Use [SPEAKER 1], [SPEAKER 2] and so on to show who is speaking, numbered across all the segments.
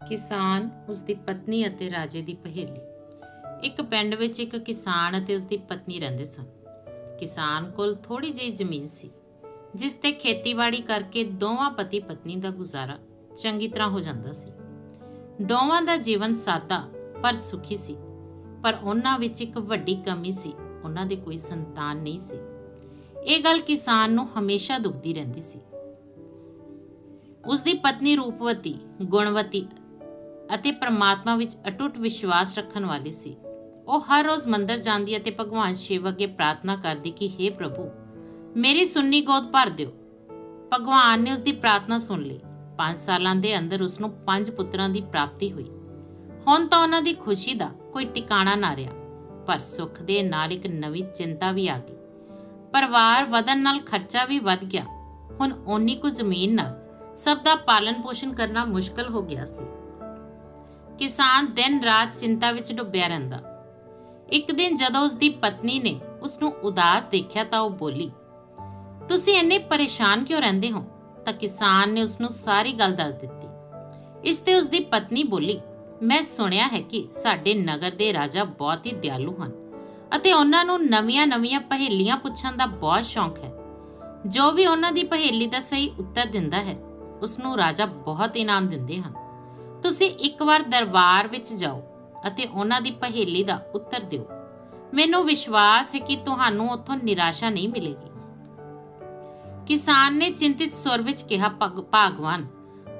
[SPEAKER 1] ਕਿਸਾਨ ਉਸ ਦੀ ਪਤਨੀ ਅਤੇ ਰਾਜੇ ਦੀ ਪਹੇਲੀ। ਇੱਕ ਪਿੰਡ ਵਿੱਚ ਇੱਕ ਕਿਸਾਨ ਅਤੇ ਉਸ ਦੀ ਪਤਨੀ ਰਹਿੰਦੇ ਸਨ। ਕਿਸਾਨ ਕੋਲ ਥੋੜੀ ਜਿਹੀ ਜ਼ਮੀਨ ਸੀ, ਜਿਸ ਤੇ ਖੇਤੀਬਾੜੀ ਕਰਕੇ ਦੋਵਾਂ ਪਤੀ ਪਤਨੀ ਦਾ ਗੁਜ਼ਾਰਾ ਚੰਗੀ ਤਰ੍ਹਾਂ ਹੋ ਜਾਂਦਾ ਸੀ। ਦੋਵਾਂ ਦਾ ਜੀਵਨ ਸਾਦਾ ਪਰ ਸੁਖੀ ਸੀ, ਪਰ ਉਹਨਾਂ ਵਿੱਚ ਇੱਕ ਵੱਡੀ ਕਮੀ ਸੀ, ਉਹਨਾਂ ਦੇ ਕੋਈ ਸੰਤਾਨ ਨਹੀਂ ਸੀ। ਇਹ ਗੱਲ ਕਿਸਾਨ ਨੂੰ ਹਮੇਸ਼ਾ ਦੁਖਦੀ ਰਹਿੰਦੀ ਸੀ। ਉਸ ਦੀ ਪਤਨੀ ਰੂਪਵਤੀ, ਗੁਣਵਤੀ ਅਤੇ ਪ੍ਰਮਾਤਮਾ ਵਿੱਚ ਅਟੁੱਟ ਵਿਸ਼ਵਾਸ ਰੱਖਣ ਵਾਲੀ ਸੀ। ਉਹ ਹਰ ਰੋਜ਼ ਮੰਦਰ ਜਾਂਦੀ ਅਤੇ ਭਗਵਾਨ ਸ਼ਿਵ ਅੱਗੇ ਪ੍ਰਾਰਥਨਾ ਕਰਦੀ ਕਿ हे ਪ੍ਰਭੂ, ਮੇਰੀ ਸੁੰਨੀ ਗੋਦ ਭਰ ਦਿਓ। ਭਗਵਾਨ ਨੇ ਉਸ ਦੀ ਪ੍ਰਾਰਥਨਾ ਸੁਣ ਲਈ। 5 ਸਾਲਾਂ ਦੇ ਅੰਦਰ ਉਸ ਨੂੰ ਪੰਜ ਪੁੱਤਰਾਂ ਦੀ ਪ੍ਰਾਪਤੀ ਹੋਈ। ਹੁਣ ਤਾਂ ਉਹਨਾਂ ਦੀ ਖੁਸ਼ੀ ਦਾ ਕੋਈ ਟਿਕਾਣਾ ਨਾ ਰਿਹਾ, ਪਰ ਸੁੱਖ ਦੇ ਨਾਲ ਇੱਕ ਨਵੀਂ ਚਿੰਤਾ ਵੀ ਆ ਗਈ। ਪਰਿਵਾਰ ਵਧਣ ਨਾਲ ਖਰਚਾ ਵੀ ਵੱਧ ਗਿਆ। ਹੁਣ ਓਨੀ ਕੁ ਜ਼ਮੀਨ ਨਾਲ ਸਭ ਦਾ ਪਾਲਣ ਪੋਸ਼ਣ ਕਰਨਾ ਮੁਸ਼ਕਲ ਹੋ ਗਿਆ ਸੀ। ਕਿਸਾਨ ਦਿਨ ਰਾਤ ਚਿੰਤਾ ਵਿੱਚ ਡੁੱਬਿਆ ਰਹਿੰਦਾ। ਇੱਕ ਦਿਨ ਜਦੋਂ ਉਸ ਦੀ ਪਤਨੀ ਨੇ ਉਸ ਨੂੰ ਉਦਾਸ ਦੇਖਿਆ ਤਾਂ ਉਹ ਬੋਲੀ, ਤੁਸੀਂ ਇੰਨੇ ਪਰੇਸ਼ਾਨ ਕਿਉਂ ਰਹਿੰਦੇ ਹੋ? ਤਾਂ ਕਿਸਾਨ ਨੇ ਉਸ ਨੂੰ ਸਾਰੀ ਗੱਲ ਦੱਸ ਦਿੱਤੀ। ਇਸ ਤੇ ਉਸ ਦੀ ਪਤਨੀ ਬੋਲੀ, ਮੈਂ ਸੁਣਿਆ ਹੈ ਕਿ ਸਾਡੇ ਨਗਰ ਦੇ ਰਾਜਾ ਬਹੁਤ ਹੀ ਦਿਆਲੂ ਹਨ ਅਤੇ ਉਹਨਾਂ ਨੂੰ ਨਵੀਆਂ-ਨਵੀਆਂ ਪਹੇਲੀਆਂ ਪੁੱਛਣ ਦਾ ਬਹੁਤ ਸ਼ੌਂਕ ਹੈ। ਜੋ ਵੀ ਉਹਨਾਂ ਦੀ ਪਹੇਲੀ ਦਾ ਸਹੀ ਉੱਤਰ ਦਿੰਦਾ ਹੈ ਉਸ ਨੂੰ ਰਾਜਾ ਬਹੁਤ ਇਨਾਮ ਦਿੰਦੇ ਹਨ। ਤੁਸੀਂ ਇੱਕ ਵਾਰ ਦਰਬਾਰ ਵਿੱਚ ਜਾਓ ਅਤੇ ਉਹਨਾਂ ਦੀ ਪਹੇਲੀ ਦਾ ਉੱਤਰ ਦਿਓ। ਮੈਨੂੰ ਵਿਸ਼ਵਾਸ ਹੈ ਕਿ ਤੁਹਾਨੂੰ ਉੱਥੋਂ ਨਿਰਾਸ਼ਾ ਨਹੀਂ ਮਿਲੇਗੀ। ਕਿਸਾਨ ਨੇ ਚਿੰਤਿਤ ਸੁਰ ਵਿੱਚ ਕਿਹਾ ਭਗਵਾਨ,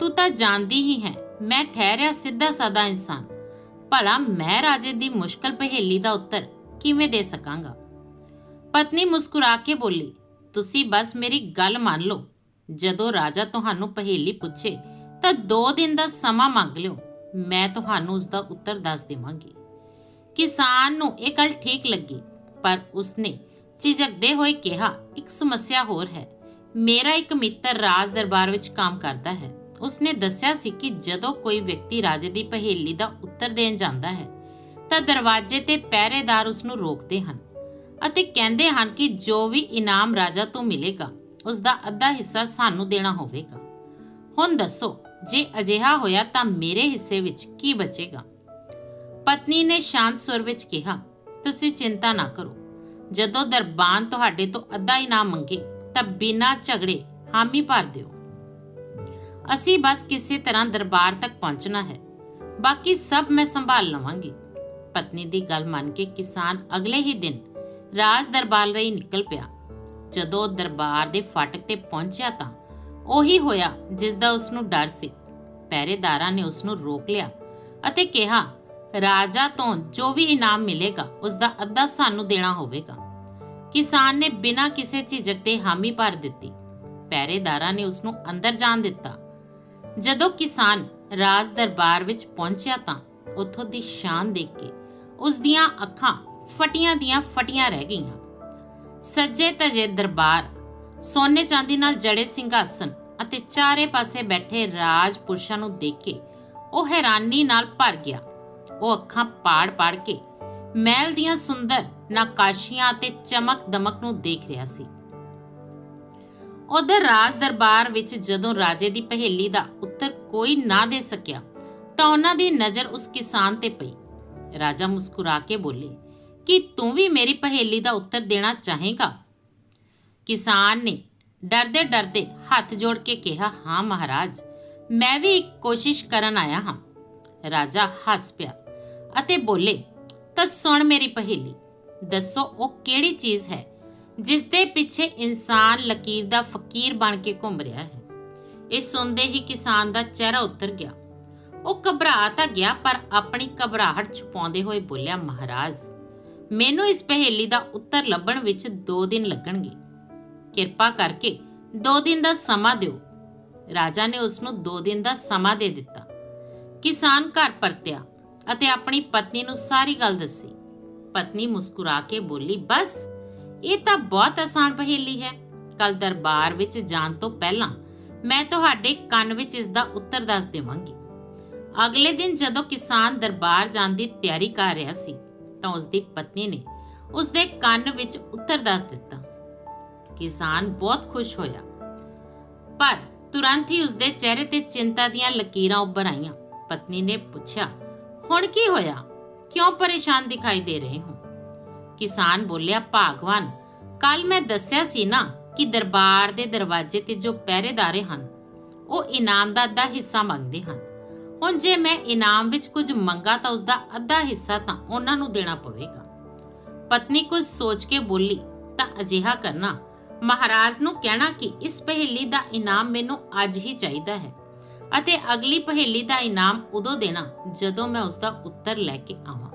[SPEAKER 1] ਤੂੰ ਤਾਂ ਜਾਣਦੀ ਹੀ ਹੈ, ਮੈਂ ਠਹਿਰਿਆ ਸਿੱਧਾ ਸਾਦਾ ਇਨਸਾਨ। ਭਲਾ ਮੈਂ ਰਾਜੇ ਦੀ ਮੁਸ਼ਕਲ ਪਹੇਲੀ ਦਾ ਉੱਤਰ ਕਿਵੇਂ ਦੇ ਸਕਾਂਗਾ? ਪਤਨੀ ਮੁਸਕਰਾ ਕੇ ਬੋਲੀ, ਤੁਸੀਂ ਬਸ ਮੇਰੀ ਗੱਲ ਮੰਨ ਲਓ। ਜਦੋਂ ਰਾਜਾ ਤੁਹਾਨੂੰ ਪਹੇਲੀ ਪੁੱਛੇ ਤਾਂ 2 ਦਿਨ ਦਾ ਸਮਾਂ ਮੰਗ ਲਿਓ। ਮੈਂ ਤੁਹਾਨੂੰ ਉਸ ਦਾ ਉੱਤਰ ਦੱਸ ਦੇਵਾਂਗੀ। ਕਿਸਾਨ ਨੂੰ ਇਹ ਗੱਲ ਠੀਕ ਲੱਗੀ, ਪਰ ਉਸਨੇ ਝਿਜਕਦੇ ਹੋਏ ਕਿਹਾ, ਇੱਕ ਸਮੱਸਿਆ ਹੋਰ ਹੈ। ਮੇਰਾ ਇੱਕ ਮਿੱਤਰ ਰਾਜ ਦਰਬਾਰ ਵਿੱਚ ਕੰਮ ਕਰਦਾ ਹੈ। ਉਸਨੇ ਦੱਸਿਆ ਸੀ ਕਿ ਜਦੋਂ ਕੋਈ ਵਿਅਕਤੀ ਰਾਜੇ ਦੀ ਪਹੇਲੀ ਦਾ ਉੱਤਰ ਦੇਣ ਜਾਂਦਾ ਹੈ, ਤਾਂ ਦਰਵਾਜ਼ੇ ਤੇ ਪਹਿਰੇਦਾਰ ਉਸ ਨੂੰ ਰੋਕਦੇ ਹਨ ਅਤੇ ਕਹਿੰਦੇ ਹਨ ਕਿ ਜੋ ਵੀ ਇਨਾਮ ਰਾਜਾ ਤੋਂ ਮਿਲੇਗਾ ਉਸ ਦਾ ਅੱਧਾ ਹਿੱਸਾ ਸਾਨੂੰ ਦੇਣਾ ਹੋਵੇਗਾ। ਹੁਣ ਦੱਸੋ ਜੇ ਅਜਿਹਾ ਹੋਇਆ ਤਾਂ ਮੇਰੇ ਹਿੱਸੇ ਵਿੱਚ ਕੀ ਬਚੇਗਾ? ਪਤਨੀ ਨੇ ਸ਼ਾਂਤ ਸੁਰ ਵਿੱਚ ਕਿਹਾ, ਤੁਸੀਂ ਚਿੰਤਾ ਨਾ ਕਰੋ। ਜਦੋਂ ਦਰਬਾਨ ਤੁਹਾਡੇ ਤੋਂ ਅੱਧਾ ਇਨਾਮ ਮੰਗੇ, ਤਾਂ ਬਿਨਾਂ ਝਗੜੇ ਹਾਮੀ ਭਰ ਦਿਓ। ਅਸੀਂ ਬਸ ਕਿਸੇ ਤਰ੍ਹਾਂ ਦਰਬਾਰ ਤੱਕ ਪਹੁੰਚਣਾ ਹੈ। ਬਾਕੀ ਸਭ ਮੈਂ ਸੰਭਾਲ ਲਵਾਂਗੀ। ਪਤਨੀ ਦੀ ਗੱਲ ਮੰਨ ਕੇ ਕਿਸਾਨ ਅਗਲੇ ਹੀ ਦਿਨ ਰਾਜ ਦਰਬਾਰ ਲਈ ਨਿਕਲ ਪਿਆ। ਜਦੋਂ ਦਰਬਾਰ ਦੇ ਫਾਟਕ ਤੇ ਪਹੁੰਚਿਆ ਤਾਂ ਉਹੀ ਹੋਇਆ ਜਿਸ ਦਾ ਉਸ ਨੂੰ ਡਰ ਸੀ। ਪਹਿਰੇਦਾਰਾਂ ਨੇ ਉਸ ਨੂੰ ਰੋਕ ਲਿਆ ਅਤੇ ਕਿਹਾ, ਰਾਜਾ ਤੋਂ ਜੋ ਵੀ ਇਨਾਮ ਮਿਲੇਗਾ, ਉਸ ਦਾ ਅੱਧਾ ਸਾਨੂੰ ਦੇਣਾ ਹੋਵੇਗਾ। ਕਿਸਾਨ ਨੇ ਬਿਨਾਂ ਕਿਸੇ ਝਿਜਕ ਦੇ ਹਾਮੀ ਭਰ ਦਿੱਤੀ। ਪਹਿਰੇਦਾਰਾਂ ਨੇ ਉਸ ਨੂੰ ਅੰਦਰ ਜਾਣ ਦਿੱਤਾ। ਜਦੋਂ ਕਿਸਾਨ ਰਾਜ ਦਰਬਾਰ ਵਿੱਚ ਪਹੁੰਚਿਆ ਤਾਂ ਉੱਥੋਂ ਦੀ ਸ਼ਾਨ ਦੇਖ ਕੇ ਉਸ ਦੀਆਂ ਅੱਖਾਂ ਫਟੀਆਂ ਦੀਆਂ ਫਟੀਆਂ ਰਹਿ ਗਈਆਂ। ਸੱਜੇ ਤਜੇ ਦਰਬਾਰ ਸੋਨੇ ਚਾਂਦੀ ਨਾਲ ਜੜੇ ਸਿੰਘਾਸਨ ਅਤੇ ਚਾਰੇ ਪਾਸੇ ਬੈਠੇ ਰਾਜ ਪੁਰਸ਼ਾਂ ਨੂੰ ਦੇਖ ਕੇ ਉਹ ਹੈਰਾਨੀ ਨਾਲ ਭਰ ਗਿਆ। ਉਹ ਅੱਖਾਂ ਪਾੜ-ਪਾੜ ਕੇ ਮਹਿਲ ਦੀਆਂ ਸੁੰਦਰ ਨਕਾਸ਼ੀਆਂ ਅਤੇ ਚਮਕ ਦਮਕ ਨੂੰ ਦੇਖ ਰਿਹਾ ਸੀ। ਉਧਰ ਰਾਜ ਦਰਬਾਰ ਵਿੱਚ ਜਦੋਂ ਰਾਜੇ ਦੀ ਪਹੇਲੀ ਦਾ ਉੱਤਰ ਕੋਈ ਨਾ ਦੇ ਸਕਿਆ, ਤਾਂ ਉਹਨਾਂ ਦੀ ਨਜ਼ਰ ਉਸ ਕਿਸਾਨ ਤੇ ਪਈ। ਰਾਜਾ ਮੁਸਕਰਾ ਕੇ ਬੋਲੇ, ਕਿ ਤੂੰ ਵੀ ਮੇਰੀ ਪਹੇਲੀ ਦਾ ਉੱਤਰ ਦੇਣਾ ਚਾਹੇਗਾ? ਕਿਸਾਨ ਨੇ ਡਰਦੇ ਡਰਦੇ ਹੱਥ ਜੋੜ ਕੇ ਕਿਹਾ, ਹਾਂ ਮਹਾਰਾਜ, ਮੈਂ ਵੀ ਇੱਕ ਕੋਸ਼ਿਸ਼ ਕਰਨ ਆਇਆ ਹਾਂ। ਰਾਜਾ ਹੱਸ ਪਿਆ ਅਤੇ ਬੋਲੇ, ਤਾਂ ਸੁਣ ਮੇਰੀ ਪਹੇਲੀ, ਦੱਸੋ ਉਹ ਕਿਹੜੀ ਚੀਜ਼ ਹੈ ਜਿਸ ਦੇ ਪਿੱਛੇ ਇਨਸਾਨ ਲਕੀਰ ਦਾ ਫਕੀਰ ਬਣ ਕੇ ਘੁੰਮ ਰਿਹਾ ਹੈ? ਇਹ ਸੁਣਦੇ ਹੀ ਕਿਸਾਨ ਦਾ ਚਿਹਰਾ ਉਤਰ ਗਿਆ। ਉਹ ਘਬਰਾ ਤਾਂ ਗਿਆ, ਪਰ ਆਪਣੀ ਘਬਰਾਹਟ ਛੁਪਾਉਂਦੇ ਹੋਏ ਬੋਲਿਆ, ਮਹਾਰਾਜ, ਮੈਨੂੰ ਇਸ ਪਹੇਲੀ ਦਾ ਉੱਤਰ ਲੱਭਣ ਵਿੱਚ 2 ਦਿਨ ਲੱਗਣਗੇ। ਕਿਰਪਾ ਕਰਕੇ 2 ਦਿਨ ਦਾ ਸਮਾਂ ਦਿਓ। ਰਾਜਾ ਨੇ ਉਸ ਨੂੰ 2 ਦਿਨ ਦਾ ਸਮਾਂ ਦੇ ਦਿੱਤਾ। ਕਿਸਾਨ ਘਰ ਪਰਤਿਆ ਅਤੇ ਆਪਣੀ ਪਤਨੀ ਨੂੰ ਸਾਰੀ ਗੱਲ ਦੱਸੀ। ਪਤਨੀ ਮੁਸਕਰਾ ਕੇ ਬੋਲੀ, ਬਸ, ਇਹ ਤਾਂ ਬਹੁਤ ਆਸਾਨ ਪਹੇਲੀ ਹੈ। ਕੱਲ ਦਰਬਾਰ ਵਿੱਚ ਜਾਣ ਤੋਂ ਪਹਿਲਾਂ ਮੈਂ ਤੁਹਾਡੇ ਕੰਨ ਵਿੱਚ ਇਸ ਦਾ ਉੱਤਰ ਦੱਸ ਦੇਵਾਂਗੀ। ਅਗਲੇ ਦਿਨ ਜਦੋਂ ਕਿਸਾਨ ਦਰਬਾਰ ਜਾਣ ਦੀ ਤਿਆਰੀ ਕਰ ਰਿਹਾ ਸੀ ਤਾਂ ਉਸ ਦੀ ਪਤਨੀ ਨੇ ਉਸ ਦੇ ਕੰਨ ਵਿੱਚ ਉੱਤਰ ਦੱਸ ਦਿੱਤਾ। ਕਿਸਾਨ ਬਹੁਤ ਖੁਸ਼ ਹੋਇਆ। ਪਰ ਤੁਰੰਤ ਹੀ ਉਸਦੇ ਚਿਹਰੇ ਤੇ ਚਿੰਤਾ ਦੀਆਂ ਲਕੀਰਾਂ ਉੱਭਰ ਆਈਆਂ। ਪਤਨੀ ਨੇ ਪੁੱਛਿਆ, ਹੁਣ ਕੀ ਹੋਇਆ? ਕਿਉਂ ਪਰੇਸ਼ਾਨ ਦਿਖਾਈ ਦੇ ਰਹੇ ਹੋ? ਕਿਸਾਨ ਬੋਲਿਆ, ਭਾਗਵਾਨ ਕੱਲ ਮੈਂ ਦੱਸਿਆ ਸੀ ਨਾ ਕਿ ਦਰਬਾਰ ਦੇ ਦਰਵਾਜ਼ੇ ਤੇ ਜੋ ਪਹਿਰੇਦਾਰੇ ਹਨ, ਉਹ ਇਨਾਮ ਦਾ ਅੱਧਾ ਹਿੱਸਾ ਮੰਗਦੇ ਹਨ। ਹੁਣ ਜੇ ਮੈਂ ਇਨਾਮ ਵਿੱਚ ਕੁਝ ਮੰਗਾ ਤਾਂ ਉਸ ਦਾ ਅੱਧਾ ਹਿੱਸਾ ਤਾਂ ਉਹਨਾਂ ਨੂੰ ਦੇਣਾ ਪਵੇਗਾ। ਪਤਨੀ ਕੁਝ ਸੋਚ ਕੇ ਬੋਲੀ, ਤਾਂ ਅਜਿਹਾ ਕਰਨਾ ਮਹਾਰਾਜ ਨੂੰ ਕਹਿਣਾ ਕਿ ਇਸ ਪਹੇਲੀ ਦਾ ਇਨਾਮ ਮੈਨੂੰ ਅੱਜ ਹੀ ਚਾਹੀਦਾ ਹੈ ਅਤੇ ਅਗਲੀ ਪਹੇਲੀ ਦਾ ਇਨਾਮ ਉਦੋਂ ਦੇਣਾ ਜਦੋਂ ਮੈਂ ਉਸ ਦਾ ਉੱਤਰ ਲੈ ਕੇ ਆਵਾਂ।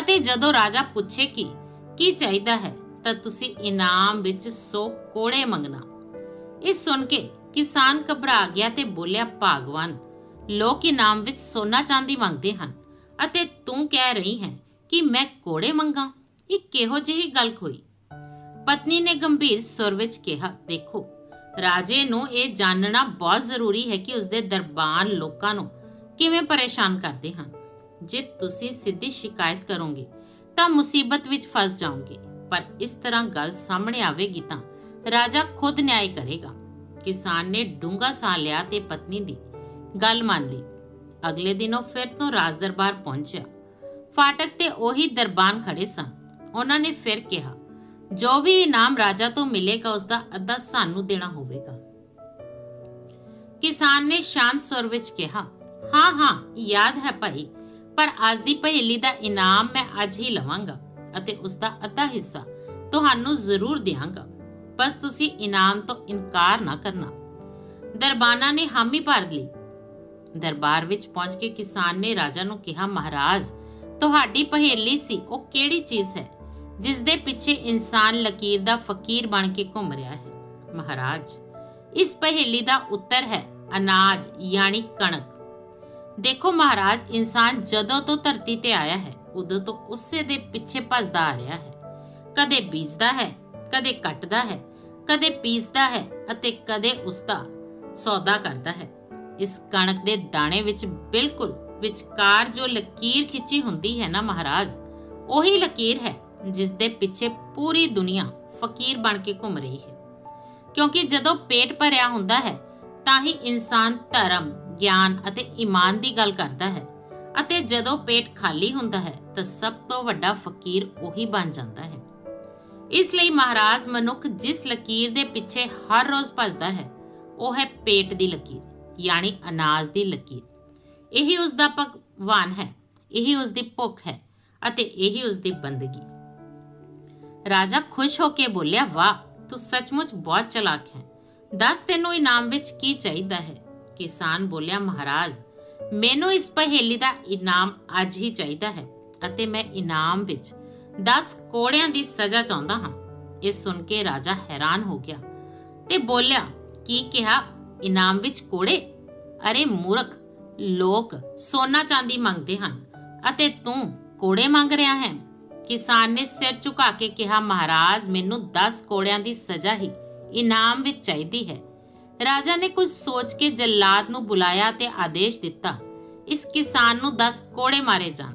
[SPEAKER 1] ਅਤੇ ਜਦੋਂ ਰਾਜਾ ਪੁੱਛੇ ਕਿ ਕੀ ਚਾਹੀਦਾ ਹੈ ਤਾਂ ਤੁਸੀਂ ਇਨਾਮ ਵਿੱਚ 100 ਕੋੜੇ ਮੰਗਣਾ। ਇਹ ਸੁਣ ਕੇ ਕਿਸਾਨ ਘਬਰਾ ਗਿਆ ਤੇ ਬੋਲਿਆ, ਭਾਗਵਾਨ, ਲੋਕ ਇਨਾਮ ਵਿੱਚ ਸੋਨਾ ਚਾਂਦੀ ਮੰਗਦੇ ਹਨ ਅਤੇ ਤੂੰ ਕਹਿ ਰਹੀ ਹੈ ਕਿ ਮੈਂ ਕੋੜੇ ਮੰਗਾ। ਇਹ ਕਿਹੋ ਜਿਹੀ ਗੱਲ ਹੋਈ? ਪਤਨੀ ਨੇ ਗੰਭੀਰ ਸੁਰ ਵਿੱਚ ਕਿਹਾ, ਦੇਖੋ, ਰਾਜੇ ਨੂੰ ਇਹ ਜਾਣਨਾ ਬਹੁਤ ਜ਼ਰੂਰੀ ਹੈ ਕਿ ਉਸਦੇ ਦਰਬਾਨ ਲੋਕਾਂ ਨੂੰ ਕਿਵੇਂ ਪਰੇਸ਼ਾਨ ਕਰਦੇ ਹਨ। ਜੇ ਤੁਸੀਂ ਸਿੱਧੀ ਸ਼ਿਕਾਇਤ ਕਰੋਗੇ, ਤਾਂ ਮੁਸੀਬਤ ਵਿੱਚ ਫਸ ਜਾਓਗੇ। ਪਰ ਇਸ ਤਰ੍ਹਾਂ ਗੱਲ ਸਾਹਮਣੇ ਆਵੇਗੀ ਤਾਂ ਰਾਜਾ ਖੁਦ ਨਿਆਂ ਕਰੇਗਾ। ਕਿਸਾਨ ਨੇ ਡੂੰਗਾ ਸਾਹ ਲਿਆ ਤੇ ਪਤਨੀ ਦੀ ਗੱਲ ਮੰਨ ਲਈ। ਅਗਲੇ ਦਿਨ ਉਹ ਫਿਰ ਤੋਂ ਰਾਜ ਦਰਬਾਰ ਪਹੁੰਚਿਆ। ਫਾਟਕ ਤੇ ਉਹੀ ਦਰਬਾਨ ਖੜੇ ਸਨ। ਉਹਨਾਂ ਨੇ ਫਿਰ ਕਿਹਾ ਜੋ ਵੀ ਇਨਾਮ ਰਾਜਾ ਤੋਂ ਮਿਲੇਗਾ ਉਸ ਦਾ ਅੱਧਾ ਸਾਨੂੰ ਦੇਣਾ ਹੋਵੇਗਾ। ਕਿਸਾਨ ਨੇ ਸ਼ਾਂਤ ਸੁਰ ਵਿੱਚ ਕਿਹਾ, ਹਾਂ ਹਾਂ, ਯਾਦ ਹੈ ਭਾਈ, ਪਰ ਅੱਜ ਦੀ ਪਹੇਲੀ ਦਾ ਇਨਾਮ ਮੈਂ ਅੱਜ ਹੀ ਲਵਾਂਗਾ ਅਤੇ ਉਸ ਦਾ ਅੱਧਾ ਹਿੱਸਾ ਤੁਹਾਨੂੰ ਜ਼ਰੂਰ ਦਿਆਂਗਾ। ਬਸ ਤੁਸੀਂ ਇਨਾਮ ਤੋਂ ਇਨਕਾਰ ਨਾ ਕਰਨਾ। ਦਰਬਾਨਾ ਨੇ ਹਾਮੀ ਭਰ ਲਈ। ਦਰਬਾਰ ਵਿੱਚ ਪਹੁੰਚ ਕੇ ਕਿਸਾਨ ਨੇ ਰਾਜਾ ਨੂੰ ਕਿਹਾ, ਮਹਾਰਾਜ, ਤੁਹਾਡੀ ਪਹੇਲੀ ਸੀ, ਉਹ ਕਿਹੜੀ ਚੀਜ਼ ਹੈ? ਜਿਸ ਦੇ ਪਿੱਛੇ ਇਨਸਾਨ ਲਕੀਰ ਦਾ ਫਕੀਰ ਬਣ ਕੇ ਘੁੰਮ ਰਿਹਾ ਹੈ। ਮਹਾਰਾਜ, ਇਸ ਪਹੇਲੀ ਦਾ ਉੱਤਰ ਹੈ ਅਨਾਜ ਯਾਨੀ ਕਣਕ। ਦੇਖੋ ਮਹਾਰਾਜ, ਇਨਸਾਨ ਜਦੋਂ ਤੋਂ ਧਰਤੀ ਤੇ ਆਇਆ ਹੈ, ਉਦੋਂ ਤੋਂ ਉਸੇ ਦੇ ਪਿੱਛੇ ਭੱਜਦਾ ਆ ਰਿਹਾ ਹੈ। ਕਦੇ ਬੀਜਦਾ ਹੈ, ਕਦੇ ਕੱਟਦਾ ਹੈ, ਕਦੇ ਪੀਸਦਾ ਹੈ ਅਤੇ ਕਦੇ ਉਸ ਦਾ ਸੌਦਾ ਕਰਦਾ ਹੈ। ਇਸ ਕਣਕ ਦੇ ਦਾਣੇ ਵਿੱਚ ਬਿਲਕੁਲ ਵਿਚਕਾਰ ਜੋ ਲਕੀਰ ਖਿੱਚੀ ਹੁੰਦੀ ਹੈ ਨਾ ਮਹਾਰਾਜ, ਉਹੀ ਲਕੀਰ ਹੈ। ਜਿਸ ਦੇ ਪਿੱਛੇ ਪੂਰੀ ਦੁਨੀਆ ਫਕੀਰ ਬਣ ਕੇ ਘੁੰਮ ਰਹੀ ਹੈ। ਕਿਉਂਕਿ ਜਦੋਂ ਪੇਟ ਭਰਿਆ ਹੁੰਦਾ ਹੈ, ਤਾਂ ਹੀ ਇਨਸਾਨ ਧਰਮ, ਗਿਆਨ ਅਤੇ ਈਮਾਨ ਦੀ ਗੱਲ ਕਰਦਾ ਹੈ ਅਤੇ ਜਦੋਂ ਪੇਟ ਖਾਲੀ ਹੁੰਦਾ ਹੈ, ਤਾਂ ਸਭ ਤੋਂ ਵੱਡਾ ਫਕੀਰ ਉਹੀ ਬਣ ਜਾਂਦਾ ਹੈ। ਇਸ ਲਈ ਮਹਾਰਾਜ ਮਨੁੱਖ ਜਿਸ ਲਕੀਰ ਦੇ ਪਿੱਛੇ ਹਰ ਰੋਜ਼ ਭਜਦਾ ਹੈ, ਉਹ ਹੈ ਪੇਟ ਦੀ ਲਕੀਰ, ਯਾਨੀ ਅਨਾਜ ਦੀ ਲਕੀਰ। ਇਹੀ ਉਸ ਦਾ ਭਗਵਾਨ ਹੈ, ਇਹੀ ਉਸ ਦੀ ਭੁੱਖ ਹੈ ਅਤੇ ਇਹੀ ਉਸ ਦੀ ਬੰਦਗੀ। ਰਾਜਾ ਖੁਸ਼ ਹੋ ਕੇ ਬੋਲਿਆ, ਵਾਹ, ਤੂੰ ਸੱਚਮੁੱਚ ਬਹੁਤ ਚਲਾਕ ਹੈ। ਦੱਸ ਤੈਨੂੰ ਇਨਾਮ ਵਿੱਚ ਕੀ ਚਾਹੀਦਾ ਹੈ? ਕਿਸਾਨ ਬੋਲਿਆ, ਮਹਾਰਾਜ, ਮੈਨੂੰ ਇਸ ਪਹੇਲੀ ਦਾ ਇਨਾਮ ਅੱਜ ਹੀ ਚਾਹੀਦਾ ਹੈ ਅਤੇ ਮੈਂ ਇਨਾਮ ਵਿੱਚ 10 ਕੋੜਿਆਂ ਦੀ ਸਜ਼ਾ ਚਾਹੁੰਦਾ ਹਾਂ। ਇਹ ਸੁਣ ਕੇ ਰਾਜਾ ਹੈਰਾਨ ਹੋ ਗਿਆ ਤੇ ਬੋਲਿਆ, ਕੀ ਕਿਹਾ? ਇਨਾਮ ਵਿੱਚ ਕੋੜੇ? ਅਰੇ ਮੂਰਖ, ਲੋਕ ਸੋਨਾ ਚਾਂਦੀ ਮੰਗਦੇ ਹਨ ਅਤੇ ਤੂੰ ਕੋੜੇ ਮੰਗ ਰਿਹਾ ਹੈ। ਕਿਸਾਨ ਨੇ ਸਿਰ ਝੁਕਾ ਕੇ ਕਿਹਾ, ਮਹਾਰਾਜ, ਮੈਨੂੰ 10 ਕੋੜਿਆਂ ਦੀ ਸਜ਼ਾ ਹੀ ਇਨਾਮ ਵਿੱਚ ਚਾਹੀਦੀ ਹੈ। ਰਾਜਾ ਨੇ ਕੁਝ ਸੋਚ ਕੇ ਜੱਲਾਦ ਨੂੰ ਬੁਲਾਇਆ ਤੇ ਆਦੇਸ਼ ਦਿੱਤਾ, ਇਸ ਕਿਸਾਨ ਨੂੰ 10 ਕੋੜੇ ਮਾਰੇ ਜਾਣ।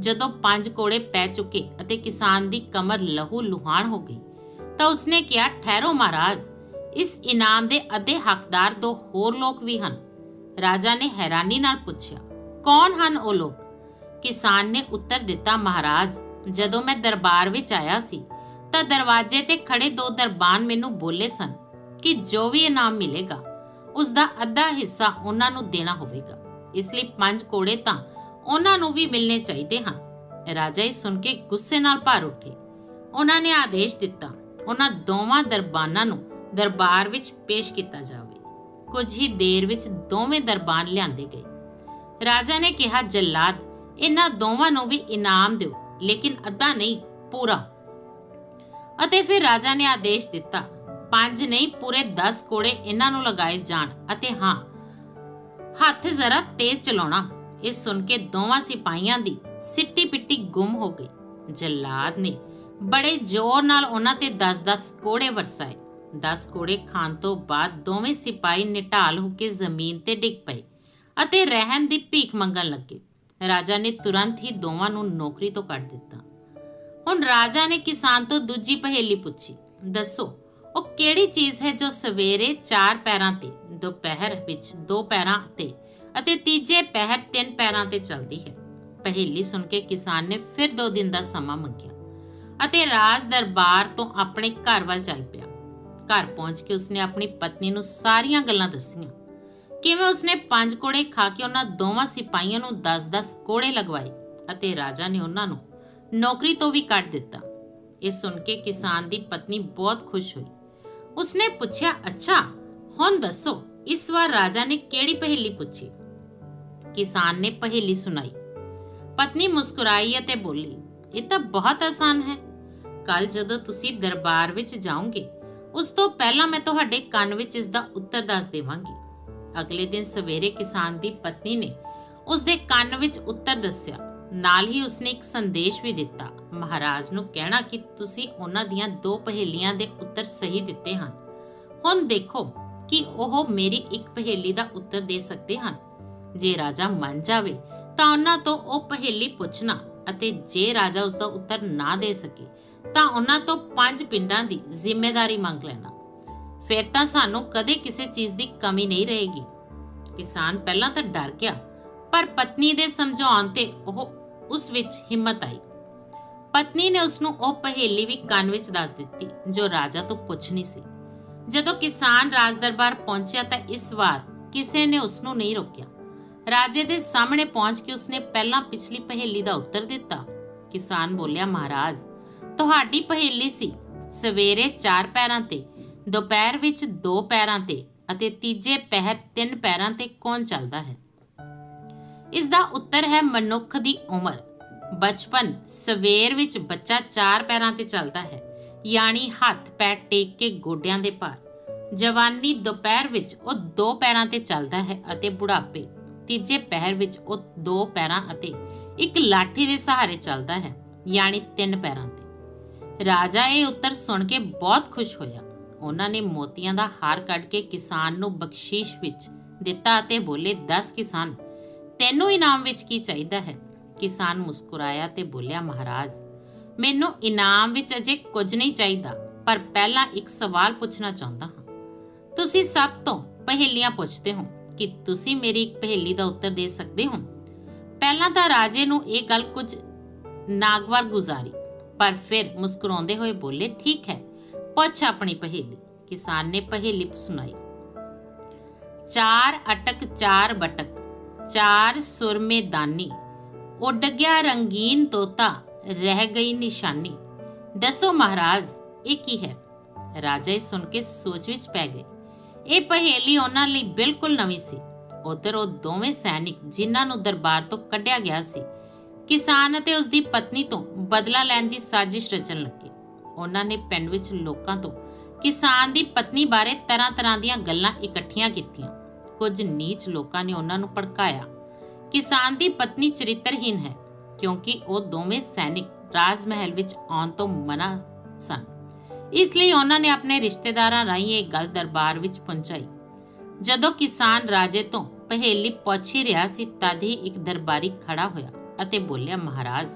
[SPEAKER 1] ਜਦੋਂ ਪੰਜ ਕੋੜੇ ਪੈ ਚੁੱਕੇ ਅਤੇ ਕਿਸਾਨ ਦੀ ਕਮਰ ਲਹੂ ਲੁਹਾਨ ਹੋ ਗਈ, ਤਾਂ ਉਸਨੇ ਕਿਹਾ, ਠਹਿਰੋ ਮਹਾਰਾਜ, ਇਸ ਇਨਾਮ ਦੇ ਅੱਧੇ ਹੱਕਦਾਰ ਦੋ ਹੋਰ ਲੋਕ ਵੀ ਹਨ। ਰਾਜਾ ਨੇ ਹੈਰਾਨੀ ਨਾਲ ਪੁੱਛਿਆ, ਕੌਣ ਹਨ ਉਹ ਲੋਕ? ਕਿਸਾਨ ਨੇ ਉੱਤਰ ਦਿੱਤਾ, ਮਹਾਰਾਜ ਜਦੋਂ ਮੈਂ ਦਰਬਾਰ ਵਿੱਚ ਆਇਆ ਸੀ, ਤਾਂ ਦਰਵਾਜ਼ੇ ਤੇ ਖੜੇ ਦੋ ਦਰਬਾਨ ਮੈਨੂੰ ਬੋਲੇ ਸਨ ਕਿ ਜੋ ਵੀ ਇਨਾਮ ਮਿਲੇਗਾ ਉਸ ਦਾ ਅੱਧਾ ਹਿੱਸਾ ਉਹਨਾਂ ਨੂੰ ਦੇਣਾ ਹੋਵੇਗਾ। ਇਸ ਲਈ ਪੰਜ ਕੋੜੇ ਤਾਂ ਉਹਨਾਂ ਨੂੰ ਵੀ ਮਿਲਣੇ ਚਾਹੀਦੇ ਹਨ। ਰਾਜਾ ਇਹ ਸੁਣ ਕੇ ਗੁੱਸੇ ਨਾਲ ਭਰ ਉੱਠੇ। ਉਹਨਾਂ ਨੇ ਆਦੇਸ਼ ਦਿੱਤਾ, ਉਹਨਾਂ ਦੋਵਾਂ ਦਰਬਾਨਾਂ ਨੂੰ ਦਰਬਾਰ ਵਿੱਚ ਪੇਸ਼ ਕੀਤਾ ਜਾਵੇ। ਕੁਝ ਹੀ ਦੇਰ ਵਿੱਚ ਦੋਵੇਂ ਦਰਬਾਨ ਲਿਆਂਦੇ ਗਏ। ਰਾਜਾ ਨੇ ਕਿਹਾ, ਜੱਲਾਦ, ਇਹਨਾਂ ਦੋਵਾਂ ਨੂੰ ਵੀ ਇਨਾਮ ਦਿਓ। ਲੇਕਿਨ ਅੱਧਾ ਨਹੀਂ, ਪੂਰਾ। ਅਤੇ ਫਿਰ ਰਾਜਾ ਨੇ ਆਦੇਸ਼ ਦਿੱਤਾ, ਪੰਜ ਨਹੀਂ, ਪੂਰੇ 10 ਕੋੜੇ ਇਹਨਾਂ ਨੂੰ ਲਗਾਏ ਜਾਣ। ਅਤੇ ਹਾਂ, ਹੱਥ ਜ਼ਰਾ ਤੇਜ਼ ਚਲਾਉਣਾ। ਇਹ ਸੁਣ ਕੇ ਦੋਵਾਂ ਸਿਪਾਹੀਆਂ ਦੀ ਸਿੱਟੀ ਪਿੱਟੀ ਗੁੰਮ ਹੋ ਗਈ। ਜਲਾਦ ਨੇ ਬੜੇ ਜ਼ੋਰ ਨਾਲ ਉਹਨਾਂ ਤੇ 10-10 ਕੋੜੇ ਵਰਸਾਏ। 10 ਕੋੜੇ ਖਾਣ ਤੋਂ ਬਾਅਦ ਦੋਵੇਂ ਸਿਪਾਹੀ ਨਿਟਾਲ ਹੋ ਕੇ ਜ਼ਮੀਨ ਤੇ ਡਿੱਗ ਪਏ ਅਤੇ ਰਹਿਣ ਦੀ ਭੀਖ ਮੰਗਣ ਲੱਗੇ। ਰਾਜਾ ਨੇ ਤੁਰੰਤ ਹੀ ਦੋਵਾਂ ਨੂੰ ਨੌਕਰੀ ਤੋਂ ਕੱਢ ਦਿੱਤਾ। ਹੁਣ ਰਾਜਾ ਨੇ ਕਿਸਾਨ ਤੋਂ ਦੂਜੀ ਪਹੇਲੀ ਪੁੱਛੀ, ਦੱਸੋ, ਉਹ ਕਿਹੜੀ ਚੀਜ਼ ਹੈ ਜੋ ਸਵੇਰੇ ਚਾਰ ਪੈਰਾਂ ਤੇ, ਦੁਪਹਿਰ ਵਿੱਚ ਦੋ ਪੈਰਾਂ ਤੇ ਅਤੇ ਤੀਜੇ ਪਹਿਰ ਤਿੰਨ ਪੈਰਾਂ ਤੇ ਚੱਲਦੀ ਹੈ? ਪਹੇਲੀ ਸੁਣ ਕੇ ਕਿਸਾਨ ਨੇ ਫਿਰ ਦੋ ਦਿਨ ਦਾ ਸਮਾਂ ਮੰਗਿਆ ਅਤੇ ਰਾਜ ਦਰਬਾਰ ਤੋਂ ਆਪਣੇ ਘਰ ਵੱਲ ਚੱਲ ਪਿਆ। ਘਰ ਪਹੁੰਚ ਕੇ ਉਸਨੇ ਆਪਣੀ ਪਤਨੀ ਨੂੰ ਸਾਰੀਆਂ ਗੱਲਾਂ ਦੱਸੀਆਂ। ਕਿਵੇਂ ਉਸਨੇ ਪੰਜ ਕੋੜੇ ਖਾ ਕੇ ਉਹਨਾਂ ਦੋਵਾਂ ਸਿਪਾਹੀਆਂ ਨੂੰ 10-10 ਕੋੜੇ ਲਗਵਾਏ ਅਤੇ ਰਾਜਾ ਨੇ ਉਹਨਾਂ ਨੂੰ ਨੌਕਰੀ ਤੋਂ ਵੀ ਕੱਢ ਦਿੱਤਾ। ਇਹ ਸੁਣ ਕੇ ਕਿਸਾਨ ਦੀ ਪਤਨੀ ਬਹੁਤ ਖੁਸ਼ ਹੋਈ। ਉਸਨੇ ਪੁੱਛਿਆ, ਅੱਛਾ, ਹੁਣ ਦੱਸੋ, ਇਸ ਵਾਰ ਰਾਜਾ ਨੇ ਕਿਹੜੀ ਪਹੇਲੀ ਪੁੱਛੀ? ਕਿਸਾਨ ਨੇ ਪਹੇਲੀ ਸੁਣਾਈ। ਪਤਨੀ ਮੁਸਕਰਾਈ ਅਤੇ ਬੋਲੀ, ਇਹ ਤਾਂ ਬਹੁਤ ਆਸਾਨ ਹੈ। ਕੱਲ ਜਦੋਂ ਤੁਸੀਂ ਦਰਬਾਰ ਵਿੱਚ ਜਾਓਗੇ, ਉਸ ਤੋਂ ਪਹਿਲਾਂ ਮੈਂ ਤੁਹਾਡੇ ਕੰਨ ਵਿੱਚ ਇਸ ਦਾ ਉੱਤਰ ਦੱਸ ਦੇਵਾਂਗੀ। ਅਗਲੇ ਦਿਨ ਸਵੇਰੇ ਕਿਸਾਨ ਦੀ ਪਤਨੀ ਨੇ ਉਸ ਦੇ ਕੰਨ ਵਿੱਚ ਉੱਤਰ ਦੱਸਿਆ। ਨਾਲ ਹੀ ਉਸਨੇ ਇੱਕ ਸੰਦੇਸ਼ ਵੀ ਦਿੱਤਾ। ਮਹਾਰਾਜ ਨੂੰ ਕਹਿਣਾ ਕਿ ਤੁਸੀਂ ਉਹਨਾਂ ਦੀਆਂ ਦੋ ਪਹੇਲੀਆਂ ਦੇ ਉੱਤਰ ਸਹੀ ਦਿੱਤੇ ਹਨ। ਹੁਣ ਦੇਖੋ ਕਿ ਉਹ ਮੇਰੀ ਇੱਕ ਪਹੇਲੀ ਦਾ ਉੱਤਰ ਦੇ ਸਕਦੇ ਹਨ। ਜੇ ਰਾਜਾ ਮੰਨ ਜਾਵੇ ਤਾਂ ਉਹਨਾਂ ਤੋਂ ਉਹ ਪਹੇਲੀ ਪੁੱਛਣਾ ਅਤੇ ਜੇ ਰਾਜਾ ਉਸ ਦਾ ਉੱਤਰ ਨਾ ਦੇ ਸਕੇ ਤਾਂ ਉਹਨਾਂ ਤੋਂ ਪੰਜ ਪਿੰਡਾਂ ਦੀ ਜ਼ਿੰਮੇਵਾਰੀ ਮੰਗ ਲੈਣਾ। ਫਿਰ ਤਾਂ ਸਾਨੂੰ ਕਦੇ ਕਿਸੇ ਚੀਜ਼ ਦੀ ਕਮੀ ਨਹੀਂ ਰਹੇਗੀ। ਕਿਸਾਨ ਪਹਿਲਾਂ ਤਾਂ ਡਰ ਗਿਆ, ਪਰ ਪਤਨੀ ਦੇ ਸਮਝਾਉਣ ਤੇ ਉਹ ਉਸ ਵਿੱਚ ਹਿੰਮਤ ਆਈ। ਪਤਨੀ ਨੇ ਉਸ ਨੂੰ ਉਹ ਪਹੇਲੀ ਵੀ ਕੰਨ ਵਿੱਚ ਦੱਸ ਦਿੱਤੀ, ਜੋ ਰਾਜਾ ਤੋਂ ਪੁੱਛਣੀ ਸੀ। ਜਦੋਂ ਕਿਸਾਨ ਰਾਜ ਦਰਬਾਰ ਪਹੁੰਚਿਆ ਤਾਂ ਇਸ ਵਾਰ ਕਿਸੇ ਨੇ ਉਸ ਨੂੰ ਨਹੀਂ ਰੋਕਿਆ। ਰਾਜੇ ਦੇ ਸਾਹਮਣੇ ਪਹੁੰਚ ਕੇ ਉਸਨੇ ਪਹਿਲਾਂ ਪਿਛਲੀ ਪਹੇਲੀ ਦਾ ਉੱਤਰ ਦਿੱਤਾ। ਕਿਸਾਨ ਬੋਲਿਆ, ਮਹਾਰਾਜ, ਤੁਹਾਡੀ ਪਹੇਲੀ ਸੀ। ਸਵੇਰੇ ਚਾਰ ਪੈਰਾਂ ਤੇ ਦੁਪਹਿਰ ਵਿੱਚ ਦੋ ਪੈਰਾਂ ਤੇ ਅਤੇ ਤੀਜੇ ਪਹਿਰ ਤਿੰਨ ਪੈਰਾਂ ਤੇ ਕੌਣ ਚੱਲਦਾ ਹੈ? ਇਸ ਦਾ ਉੱਤਰ ਹੈ ਮਨੁੱਖ ਦੀ ਉਮਰ। ਬਚਪਨ, ਸਵੇਰ ਵਿੱਚ ਬੱਚਾ ਚਾਰ ਪੈਰਾਂ ਤੇ ਚੱਲਦਾ ਹੈ, ਯਾਨੀ ਹੱਥ ਪੈਰ ਟੇਕ ਕੇ ਗੋਡਿਆਂ ਦੇ ਭਾਰ ਜਵਾਨੀ ਦੁਪਹਿਰ ਵਿੱਚ ਉਹ ਦੋ ਪੈਰਾਂ ਤੇ ਚੱਲਦਾ ਹੈ ਅਤੇ ਬੁਢਾਪੇ, ਤੀਜੇ ਪਹਿਰ ਵਿੱਚ ਉਹ ਦੋ ਪੈਰਾਂ ਅਤੇ ਇੱਕ ਲਾਠੀ ਦੇ ਸਹਾਰੇ ਚੱਲਦਾ ਹੈ, ਯਾਨੀ ਤਿੰਨ ਪੈਰਾਂ ਤੇ। ਰਾਜਾ ਇਹ ਉੱਤਰ ਸੁਣ ਕੇ ਬਹੁਤ ਖੁਸ਼ ਹੋਇਆ। ਉਹਨਾਂ ਨੇ ਮੋਤੀਆਂ ਦਾ ਹਾਰ ਕੱਢ ਕੇ ਕਿਸਾਨ ਨੂੰ ਬਖਸ਼ੀਸ਼ ਵਿੱਚ ਦਿੱਤਾ ਅਤੇ ਬੋਲੇ 10 ਕਿਸਾਨ, ਤੈਨੂੰ ਇਨਾਮ ਵਿੱਚ ਕੀ ਚਾਹੀਦਾ ਹੈ? ਕਿਸਾਨ ਮੁਸਕਰਾਇਆ ਤੇ ਬੋਲਿਆ, ਮਹਾਰਾਜ, ਮੈਨੂੰ ਇਨਾਮ ਵਿੱਚ ਅਜੇ ਕੁਝ ਨਹੀਂ ਚਾਹੀਦਾ, ਪਰ ਪਹਿਲਾਂ ਇੱਕ ਸਵਾਲ ਪੁੱਛਣਾ ਚਾਹੁੰਦਾ ਹਾਂ। ਤੁਸੀਂ ਸਭ ਤੋਂ ਪਹੇਲੀਆਂ ਪੁੱਛਦੇ ਹੋ ਕਿ ਤੁਸੀਂ ਮੇਰੀ ਇੱਕ ਪਹੇਲੀ ਦਾ ਉੱਤਰ ਦੇ ਸਕਦੇ ਹੋ? ਪਹਿਲਾਂ ਤਾਂ ਰਾਜੇ ਨੂੰ ਇਹ ਗੱਲ ਕੁਝ ਨਾਗਵਾਰ ਗੁਜ਼ਾਰੀ, ਪਰ ਫਿਰ ਮੁਸਕਰਾਉਂਦੇ ਹੋਏ ਬੋਲੇ, ਠੀਕ ਹੈ ਪੁੱਛ ਆਪਣੀ ਪਹੇਲੀ, ਕਿਸਾਨ ਨੇ ਪਹੇਲੀ ਸੁਣਾਈ। ਚਾਰ ਅਟਕ, ਚਾਰ ਬਟਕ, ਚਾਰ ਸੁਰਮੇ ਦਾਨੀ ਉੱਡ ਗਿਆ ਰੰਗੀਨ ਤੋਤਾ, ਰਹਿ ਗਈ ਨਿਸ਼ਾਨੀ। ਦੱਸੋ ਮਹਾਰਾਜ, ਇਹ ਕੀ ਹੈ? ਰਾਜਾ ਇਹ ਸੁਣ ਕੇ ਸੋਚ ਵਿੱਚ ਪੈ ਗਏ। ਇਹ ਪਹੇਲੀ ਉਹਨਾਂ ਲਈ ਬਿਲਕੁਲ ਨਵੀਂ ਸੀ। ਉਧਰ ਉਹ ਦੋਵੇਂ ਸੈਨਿਕ ਜਿਨ੍ਹਾਂ ਨੂੰ ਦਰਬਾਰ ਤੋਂ ਕੱਢਿਆ ਗਿਆ ਸੀ, ਕਿਸਾਨ ਅਤੇ ਉਸ ਦੀ ਪਤਨੀ ਤੋਂ ਬਦਲਾ ਲੈਣ ਦੀ ਸਾਜ਼ਿਸ਼ ਰਚਣ ਲੱਗੇ। ਉਹਨਾਂ ਨੇ ਪਿੰਡ ਵਿੱਚ ਲੋਕਾਂ ਤੋਂ ਕਿਸਾਨ ਦੀ ਪਤਨੀ ਬਾਰੇ ਤਰ੍ਹਾਂ-ਤਰ੍ਹਾਂ ਦੀਆਂ ਗੱਲਾਂ ਇਕੱਠੀਆਂ ਕੀਤੀਆਂ। ਕੁਝ ਨੀਚ ਲੋਕਾਂ ਨੇ ਉਹਨਾਂ ਨੂੰ ਭੜਕਾਇਆ। ਕਿਸਾਨ ਦੀ ਪਤਨੀ ਚਰਿੱਤਰਹੀਨ ਹੈ, ਕਿਉਂਕਿ ਉਹ ਦੋਵੇਂ ਸੈਨਿਕ ਰਾਜ ਮਹਿਲ ਵਿੱਚ ਆਉਣ ਤੋਂ ਮਨਾ ਸਨ। ਇਸ ਲਈ ਉਹਨਾਂ ਨੇ ਆਪਣੇ ਰਿਸ਼ਤੇਦਾਰਾਂ ਰਾਹੀਂ ਇਹ ਗੱਲ ਦਰਬਾਰ ਵਿੱਚ ਪਹੁੰਚਾਈ। ਜਦੋਂ ਕਿਸਾਨ ਰਾਜੇ ਤੋਂ ਪਹੇਲੀ ਪੁੱਛ ਰਿਹਾ ਸੀ, ਤਦ ਹੀ ਇੱਕ ਦਰਬਾਰੀ ਖੜਾ ਹੋਇਆ ਅਤੇ ਬੋਲਿਆ, ਮਹਾਰਾਜ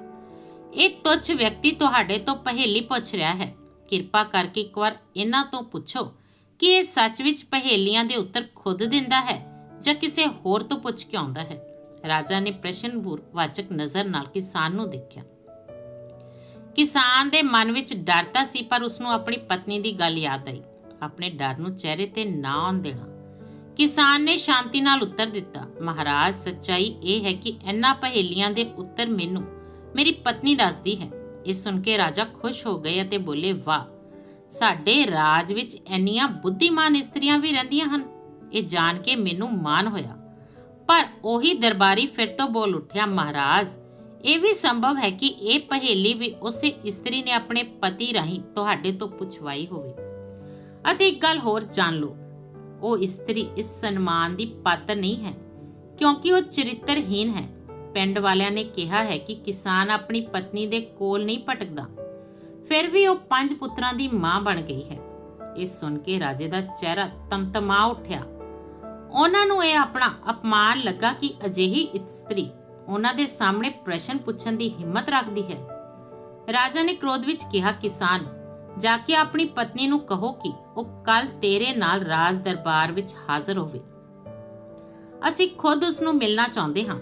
[SPEAKER 1] ਇਹ ਤੁੱਛ ਵਿਅਕਤੀ ਤੁਹਾਡੇ ਤੋਂ ਪਹੇਲੀ ਪੁੱਛ ਰਿਹਾ ਹੈ। ਕਿਰਪਾ ਕਰਕੇ ਇੱਕ ਵਾਰ ਇਹਨਾਂ ਤੋਂ ਪੁੱਛੋ ਕਿ ਇਹ ਸੱਚ ਵਿੱਚ ਪਹੇਲੀਆਂ ਦੇ ਉੱਤਰ ਖੁਦ ਦਿੰਦਾ ਹੈ ਜਾਂ ਕਿਸੇ ਹੋਰ ਤੋਂ ਪੁੱਛ ਕੇ ਆਉਂਦਾ ਹੈ। ਰਾਜਾ ਨੇ ਪ੍ਰਸ਼ਨ ਵਾਚਕ ਨਜ਼ਰ ਨਾਲ ਕਿਸਾਨ ਨੂੰ ਦੇਖਿਆ। ਕਿਸਾਨ ਦੇ ਮਨ ਵਿੱਚ ਡਰ ਤਾਂ ਸੀ, ਪਰ ਉਸ ਨੂੰ ਆਪਣੀ ਪਤਨੀ ਦੀ ਗੱਲ ਯਾਦ ਆਈ। ਆਪਣੇ ਡਰ ਨੂੰ ਚਿਹਰੇ ਤੇ ਨਾ ਆਉਣ ਦੇਣਾ। ਕਿਸਾਨ ਨੇ ਸ਼ਾਂਤੀ ਨਾਲ ਉੱਤਰ ਦਿੱਤਾ। ਮਹਾਰਾਜ, ਸੱਚਾਈ ਇਹ ਹੈ ਕਿ ਇਹਨਾਂ ਪਹੇਲੀਆਂ ਦੇ ਉੱਤਰ ਮੈਨੂੰ ਮੇਰੀ ਪਤਨੀ ਦੱਸਦੀ ਹੈ। ਇਹ ਸੁਣ ਕੇ ਰਾਜਾ ਖੁਸ਼ ਹੋ ਗਏ ਅਤੇ ਬੋਲੇ, ਵਾਹ, ਸਾਡੇ ਰਾਜ ਵਿੱਚ ਇੰਨੀਆਂ ਬੁੱਧੀਮਾਨ ਇਸਤਰੀਆਂ ਵੀ ਰਹਿੰਦੀਆਂ ਹਨ। ਇਹ ਜਾਣ ਕੇ ਮੈਨੂੰ ਮਾਣ ਹੋਇਆ। ਪਰ ਉਹੀ ਦਰਬਾਰੀ ਫਿਰ ਤੋਂ ਬੋਲ ਉੱਠਿਆ, ਮਹਾਰਾਜ, ਇਹ ਵੀ ਸੰਭਵ ਹੈ ਕਿ ਇਹ ਪਹੇਲੀ ਵੀ ਉਸੇ ਇਸਤਰੀ ਨੇ ਆਪਣੇ ਪਤੀ ਰਾਹੀਂ ਤੁਹਾਡੇ ਤੋਂ ਪੁੱਛਵਾਈ ਹੋਵੇ। ਅਤੇ ਇੱਕ ਗੱਲ ਹੋਰ ਜਾਣ ਲਓ। ਉਹ ਇਸਤਰੀ ਇਸ ਸਨਮਾਨ ਦੀ ਪਾਤਰ ਨਹੀਂ ਹੈ, ਕਿਉਂਕਿ ਉਹ ਚਰਿੱਤਰਹੀਨ ਹੈ। ਪਿੰਡ ਵਾਲਿਆਂ ਨੇ ਕਿਹਾ ਹੈ ਕਿ ਕਿਸਾਨ ਆਪਣੀ ਪਤਨੀ ਦੇ ਕੋਲ ਨਹੀਂ ਭਟਕਦਾ। ਫਿਰ ਵੀ ਉਹ ਪੰਜ ਪੁੱਤਰਾਂ ਦੀ ਮਾਂ ਬਣ ਗਈ ਹੈ। ਇਹ ਸੁਣ ਕੇ ਰਾਜੇ ਦਾ ਚਿਹਰਾ ਤਮਤਮਾ ਉੱਠਿਆ। ਉਹਨਾਂ ਨੂੰ ਇਹ ਆਪਣਾ ਅਪਮਾਨ ਲੱਗਾ ਕਿ ਅਜਿਹੀ ਇਸਤਰੀ ਉਹਨਾਂ ਦੇ ਸਾਹਮਣੇ ਪ੍ਰਸ਼ਨ ਪੁੱਛਣ ਦੀ ਹਿੰਮਤ ਰੱਖਦੀ ਹੈ। ਰਾਜਾ ਨੇ ਕ੍ਰੋਧ ਵਿੱਚ ਕਿਹਾ, ਕਿਸਾਨ, ਜਾ ਕੇ ਆਪਣੀ ਪਤਨੀ ਨੂੰ ਕਹੋ ਕਿ ਉਹ ਕੱਲ ਤੇਰੇ ਨਾਲ ਰਾਜ ਦਰਬਾਰ ਵਿੱਚ ਹਾਜ਼ਰ ਹੋਵੇ। ਅਸੀਂ ਖੁਦ ਉਸ ਨੂੰ ਮਿਲਣਾ ਚਾਹੁੰਦੇ ਹਾਂ।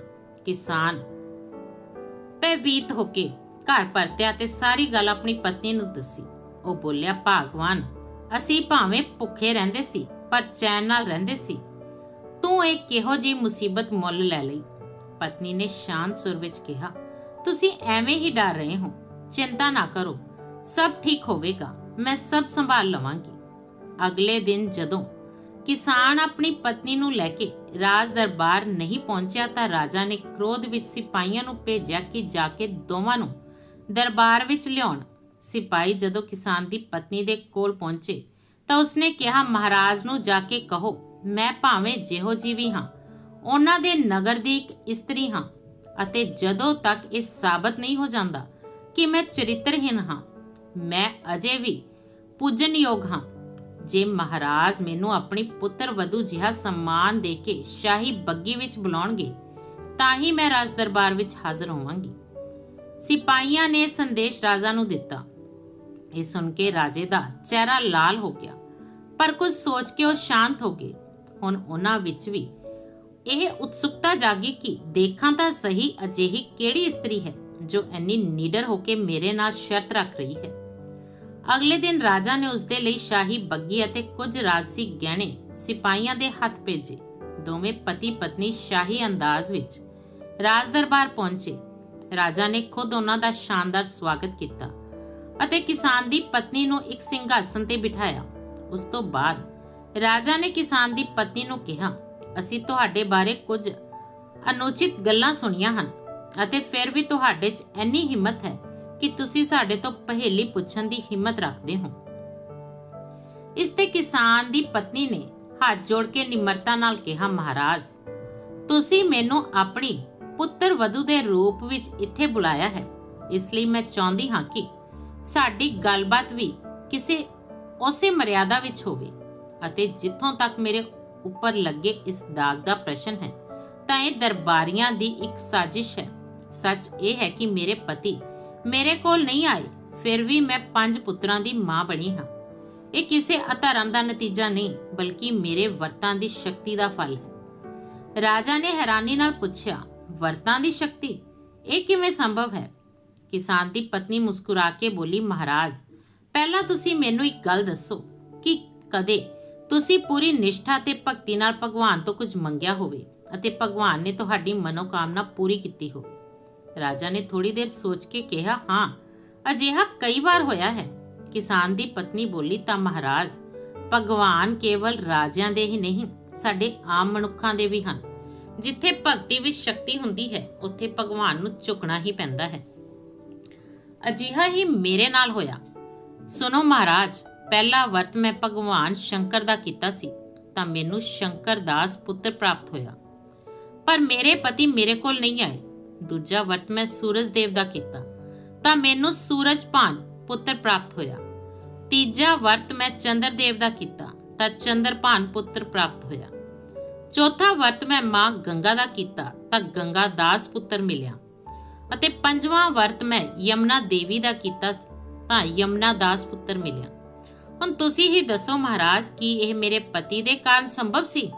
[SPEAKER 1] ਕਿਸਾਨ। ਭੈਭੀਤ ਹੋ ਕੇ ਘਰ ਪਰਤਿਆ ਤੇ ਸਾਰੀ ਗੱਲ ਆਪਣੀ ਪਤਨੀ ਨੂੰ ਦੱਸੀ। ਉਹ ਬੋਲਿਆ, ਭਗਵਾਨ, ਅਸੀਂ ਭਾਵੇਂ ਭੁੱਖੇ ਰਹਿੰਦੇ ਸੀ, ਪਰ ਚੈਨ ਨਾਲ ਰਹਿੰਦੇ ਸੀ। ਤੂੰ ਇਹ ਕਿਹੋ ਜੀ ਮੁਸੀਬਤ ਮੁੱਲ ਲੈ ਲਈ। ਪਤਨੀ ਨੇ ਸ਼ਾਂਤ ਸੁਰ ਵਿੱਚ ਕਿਹਾ, ਤੁਸੀਂ ਐਵੇਂ ਹੀ ਡਰ ਰਹੇ ਹੋ। ਚਿੰਤਾ ਨਾ ਕਰੋ। ਸਭ ਠੀਕ ਹੋਵੇਗਾ। ਮੈਂ ਸਭ ਸੰਭਾਲ ਲਵਾਂਗੀ। ਅਗਲੇ ਦਿਨ ਜਦੋਂ ਕਿਸਾਨ ਆਪਣੀ ਪਤਨੀ ਨੂੰ ਲੈ ਕੇ ਰਾਜ ਦਰਬਾਰ ਨਹੀਂ ਪਹੁੰਚਿਆ ਤਾਂ ਰਾਜਾ ਨੇ ਕ੍ਰੋਧ ਵਿੱਚ ਸਿਪਾਹੀਆਂ ਨੂੰ ਭੇਜਿਆ ਕਿ ਜਾ ਕੇ ਦੋਵਾਂ ਨੂੰ ਦਰਬਾਰ ਵਿੱਚ ਲਿਆਉਣ। ਸਿਪਾਹੀ ਜਦੋਂ ਕਿਸਾਨ ਦੀ ਪਤਨੀ ਦੇ ਕੋਲ ਪਹੁੰਚੇ ਤਾਂ ਉਸਨੇ ਕਿਹਾ, ਮਹਾਰਾਜ ਨੂੰ ਜਾ ਕੇ ਕਹੋ, ਮੈਂ ਭਾਵੇਂ ਜਿਹੋ ਜੀਵੀ ਹਾਂ, ਉਹਨਾਂ ਦੇ ਨਗਰ ਦੀ ਇੱਕ ਇਸਤਰੀ ਹਾਂ ਅਤੇ ਜਦੋਂ ਤੱਕ ਇਹ ਸਾਬਤ ਨਹੀਂ ਹੋ ਜਾਂਦਾ ਕਿ ਮੈਂ ਚਰਿੱਤਰਹੀਨ ਹਾਂ, ਮੈਂ ਅਜੇ ਵੀ ਪੂਜਨਯੋਗ ਹਾਂ। ਜੇ ਮਹਾਰਾਜ ਮੈਨੂੰ ਆਪਣੀ ਪੁੱਤਰ ਵਧੂ ਜਿਹਾ ਸਨਮਾਨ ਦੇ ਕੇ ਸ਼ਾਹੀ ਬੱਗੀ ਵਿੱਚ ਬੁਲਾਉਣਗੇ, ਤਾਂ ਹੀ ਮੈਂ ਰਾਜ ਦਰਬਾਰ ਵਿੱਚ ਹਾਜ਼ਰ ਹੋਵਾਂਗੀ। ਸਿਪਾਹੀਆਂ ਨੇ ਸੰਦੇਸ਼ ਰਾਜਾ ਨੂੰ ਦਿੱਤਾ। ਇਹ ਸੁਣ ਕੇ ਰਾਜੇ ਦਾ ਚਿਹਰਾ ਲਾਲ ਹੋ ਗਿਆ, ਪਰ ਕੁਝ ਸੋਚ ਕੇ ਉਹ ਸ਼ਾਂਤ ਹੋ ਗਏ। ਹੁਣ ਉਹਨਾਂ ਵਿੱਚ ਵੀ ਇਹ ਉਤਸੁਕਤਾ ਜਾਗੀ ਕਿ ਦੇਖਾਂ ਤਾਂ ਸਹੀ ਅਜਿਹੀ ਕਿਹੜੀ ਇਸਤਰੀ ਹੈ ਜੋ ਇੰਨੀ ਨੀਡਰ ਹੋ ਕੇ ਮੇਰੇ ਨਾਲ ਸ਼ਰਤ ਰੱਖ ਰਹੀ ਹੈ। ਅਗਲੇ ਦਿਨ ਰਾਜਾ ਨੇ ਉਸਦੇ ਲਈ ਸ਼ਾਹੀ ਬੱਗੀ ਅਤੇ ਕੁਝ ਰਾਜਸੀ ਗਹਿਣੇ ਸਿਪਾਹੀਆਂ ਦੇ ਹੱਥ ਭੇਜੇ। ਦੋਵੇਂ ਪਤੀ ਪਤਨੀ ਸ਼ਾਹੀ ਅੰਦਾਜ਼ ਵਿੱਚ ਰਾਜ ਦਰਬਾਰ ਪਹੁੰਚੇ। ਰਾਜਾ ਨੇ ਖੁਦ ਉਹਨਾਂ ਦਾ ਸ਼ਾਨਦਾਰ ਸਵਾਗਤ ਕੀਤਾ ਅਤੇ ਕਿਸਾਨ ਦੀ ਪਤਨੀ ਨੂੰ ਇੱਕ ਸਿੰਘਾਸਨ ਤੇ ਬਿਠਾਇਆ। ਉਸ ਤੋਂ ਬਾਅਦ ਰਾਜਾ ਨੇ ਕਿਸਾਨ ਦੀ ਪਤਨੀ ਨੂੰ ਕਿਹਾ, ਅਸੀਂ ਤੁਹਾਡੇ ਬਾਰੇ ਕੁਝ ਅਨੁਚਿਤ ਗੱਲਾਂ ਸੁਣੀਆਂ ਹਨ ਅਤੇ ਫਿਰ ਵੀ ਤੁਹਾਡੇ 'ਚ ਇੰਨੀ ਹਿੰਮਤ ਹੈ ਕਿ ਤੁਸੀਂ ਸਾਡੇ ਤੋਂ ਪਹੇਲੀ ਪੁੱਛਣ ਦੀ ਹਿੰਮਤ ਰੱਖਦੇ ਹੋ। ਇਸ ਤੇ ਕਿਸਾਨ ਦੀ ਪਤਨੀ ਨੇ ਹੱਥ ਜੋੜ ਕੇ ਨਿਮਰਤਾ ਨਾਲ ਕਿਹਾ, ਮਹਾਰਾਜ, ਤੁਸੀਂ ਮੈਨੂੰ ਆਪਣੀ ਪੁੱਤਰ ਵਧੂ ਦੇ ਰੂਪ ਵਿੱਚ ਇੱਥੇ ਬੁਲਾਇਆ ਹੈ। ਇਸ ਲਈ ਮੈਂ ਚਾਹੁੰਦੀ ਹਾਂ ਕਿ ਸਾਡੀ ਗੱਲਬਾਤ ਵੀ ਕਿਸੇ ਉਸੇ ਮਰਿਆਦਾ ਵਿੱਚ ਹੋਵੇ ਅਤੇ ਜਿੱਥੋਂ ਤੱਕ ਮੇਰੇ ਉੱਪਰ ਲੱਗੇ ਇਸ ਦਾਗ ਦਾ ਪ੍ਰਸ਼ਨ ਹੈ, ਤਾਂ ਇਹ ਦਰਬਾਰੀਆਂ ਦੀ ਇੱਕ ਸਾਜ਼ਿਸ਼ ਹੈ। ਸੱਚ ਇਹ ਹੈ ਕਿ ਮੇਰੇ ਪਤੀ ਮੇਰੇ ਕੋਲ ਨਹੀਂ ਆਏ, ਫਿਰ ਵੀ ਮੈਂ ਪੰਜ ਪੁੱਤਰਾਂ ਦੀ ਮਾਂ ਬਣੀ ਹਾਂ। ਇਹ ਕਿਸੇ ਅਧਰਮ ਦਾ ਨਤੀਜਾ ਨਹੀਂ, ਬਲਕਿ ਮੇਰੇ ਵਰਤਾਂ ਦੀ ਸ਼ਕਤੀ ਦਾ ਫਲ ਹੈ। ਰਾਜਾ ਨੇ ਹੈਰਾਨੀ ਨਾਲ ਪੁੱਛਿਆ, ਵਰਤਾਂ ਦੀ ਸ਼ਕਤੀ? ਇਹ ਕਿਵੇਂ ਸੰਭਵ ਹੈ? ਕਿਸਾਨ ਦੀ ਪਤਨੀ ਮੁਸਕਰਾ ਕੇ ਬੋਲੀ, ਮਹਾਰਾਜ, ਪਹਿਲਾਂ ਤੁਸੀਂ ਮੈਨੂੰ ਇੱਕ ਗੱਲ ਦੱਸੋ, ਕਿ ਕਦੇ ਤੁਸੀਂ ਪੂਰੀ ਨਿਸ਼ਠਾ ਤੇ ਭਗਤੀ ਨਾਲ ਭਗਵਾਨ ਤੋਂ ਕੁਝ ਮੰਗਿਆ ਹੋਵੇ ਅਤੇ ਭਗਵਾਨ ਨੇ ਤੁਹਾਡੀ ਮਨੋਕਾਮਨਾ ਪੂਰੀ ਕੀਤੀ ਹੋਵੇ? ਰਾਜਾ ਨੇ ਥੋੜੀ ਦੇਰ ਸੋਚ ਕੇ ਕਿਹਾ, ਹਾਂ, ਅਜਿਹਾ ਕਈ ਵਾਰ ਹੋਇਆ ਹੈ। ਕਿਸਾਨ ਦੀ ਪਤਨੀ ਬੋਲੀ ਤਾਂ ਮਹਾਰਾਜ, ਭਗਵਾਨ ਕੇਵਲ ਰਾਜਿਆਂ ਦੇ ਹੀ ਨਹੀਂ, ਸਾਡੇ ਆਮ ਮਨੁੱਖਾਂ ਦੇ ਵੀ ਹਨ। ਜਿੱਥੇ ਭਗਤੀ ਵਿੱਚ ਸ਼ਕਤੀ ਹੁੰਦੀ ਹੈ, ਉੱਥੇ ਭਗਵਾਨ ਨੂੰ ਝੁਕਣਾ ਹੀ ਪੈਂਦਾ ਹੈ। ਅਜਿਹਾ ਹੀ ਮੇਰੇ ਨਾਲ ਹੋਇਆ। ਸੁਨੋ ਮਹਾਰਾਜ, ਪਹਿਲਾ ਵਰਤ ਮੈਂ ਭਗਵਾਨ ਸ਼ੰਕਰ ਦਾ ਕੀਤਾ ਸੀ, ਤਾਂ ਮੈਨੂੰ ਸ਼ੰਕਰ ਦਾਸ ਪੁੱਤਰ ਪ੍ਰਾਪਤ ਹੋਇਆ। ਪਰ ਮੇਰੇ ਪਤੀ ਮੇਰੇ ਕੋਲ ਨਹੀਂ ਆਏ। ਦੂਜਾ ਵਰਤ ਮੈਂ ਸੂਰਜ ਦੇਵ ਦਾ ਕੀਤਾ, ਤਾਂ ਮੈਨੂੰ ਸੂਰਜ ਭਾਨ ਪੁੱਤਰ ਪ੍ਰਾਪਤ ਹੋਇਆ। ਤੀਜਾ ਵਰਤ ਮੈਂ ਚੰਦਰ ਦੇਵ ਦਾ ਕੀਤਾ, ਤਾਂ ਚੰਦਰ ਭਾਨ ਪੁੱਤਰ ਪ੍ਰਾਪਤ ਹੋਇਆ। ਚੌਥਾ ਵਰਤ ਮੈਂ ਮਾਂ ਗੰਗਾ ਦਾ ਕੀਤਾ, ਤਾਂ ਗੰਗਾ ਦਾਸ ਪੁੱਤਰ ਮਿਲਿਆ। ਅਤੇ ਪੰਜਵਾਂ ਵਰਤ ਮੈਂ ਯਮਨਾ ਦੇਵੀ ਦਾ ਕੀਤਾ, ਤਾਂ ਯਮਨਾ ਦਾਸ ਪੁੱਤਰ ਮਿਲਿਆ। ਹੁਣ ਤੁਸੀਂ ਹੀ ਦੱਸੋ ਮਹਾਰਾਜ, ਕੀ ਇਹ ਮੇਰੇ ਪਤੀ ਦੇ ਕਾਰਨ ਸੰਭਵ ਸੀ?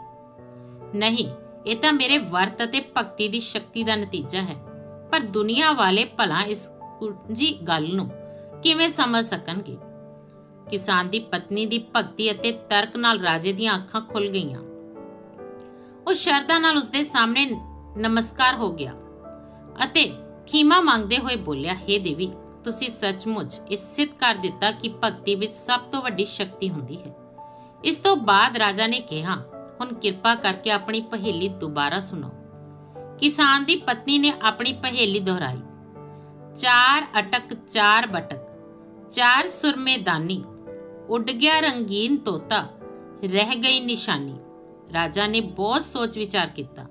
[SPEAKER 1] ਨਹੀਂ ਇਹ ਤਾਂ ਮੇਰੇ ਵਰਤ ਅਤੇ ਭਗਤੀ ਦੀ ਸ਼ਕਤੀ ਦਾ ਨਤੀਜਾ ਹੈ। ਪਰ ਦੁਨੀਆ ਵਾਲੇ ਭਲਾ ਇਸ ਜੀ ਗੱਲ ਨੂੰ ਕਿਵੇਂ ਸਮਝ ਸਕਣਗੇ? ਕਿਸਾਨ ਦੀ ਪਤਨੀ ਦੀ ਭਗਤੀ ਅਤੇ ਤਰਕ ਨਾਲ ਰਾਜੇ ਦੀਆਂ ਅੱਖਾਂ ਖੁੱਲ ਗਈਆਂ। ਉਹ ਸ਼ਰਧਾ ਨਾਲ ਉਸਦੇ ਸਾਹਮਣੇ ਨਮਸਕਾਰ ਹੋ ਗਿਆ ਅਤੇ ਖੀਮਾ ਮੰਗਦੇ ਹੋਏ ਬੋਲਿਆ हे ਦੇਵੀ, ਤੁਸੀਂ ਸੱਚਮੁੱਚ ਇਹ ਸਿੱਧ ਕਰ ਦਿੱਤਾ ਕਿ ਭਗਤੀ ਵਿੱਚ ਸਭ ਤੋਂ ਵੱਡੀ ਸ਼ਕਤੀ ਹੁੰਦੀ ਹੈ। ਇਸ ਤੋਂ ਬਾਅਦ ਰਾਜਾ ਨੇ ਕਿਹਾ ਹੁਣ ਕਿਰਪਾ ਕਰਕੇ ਆਪਣੀ ਪਹੇਲੀ ਦੁਬਾਰਾ ਸੁਣਾਓ ਕਿਸਾਨ ਦੀ ਪਤਨੀ ਨੇ ਆਪਣੀ ਪਹੇਲੀ ਦੁਹਰਾਈ। ਚਾਰ ਅਟਕ, ਚਾਰ ਬਟਕ, ਚਾਰ ਸੁਰਮੇ ਦਾਨੀ ਉੱਡ ਗਿਆ ਰੰਗੀਨ ਤੋਤਾ, ਰਹਿ ਗਈ ਨਿਸ਼ਾਨੀ। ਰਾਜਾ ਨੇ ਬਹੁਤ ਸੋਚ ਵਿਚਾਰ ਕੀਤਾ।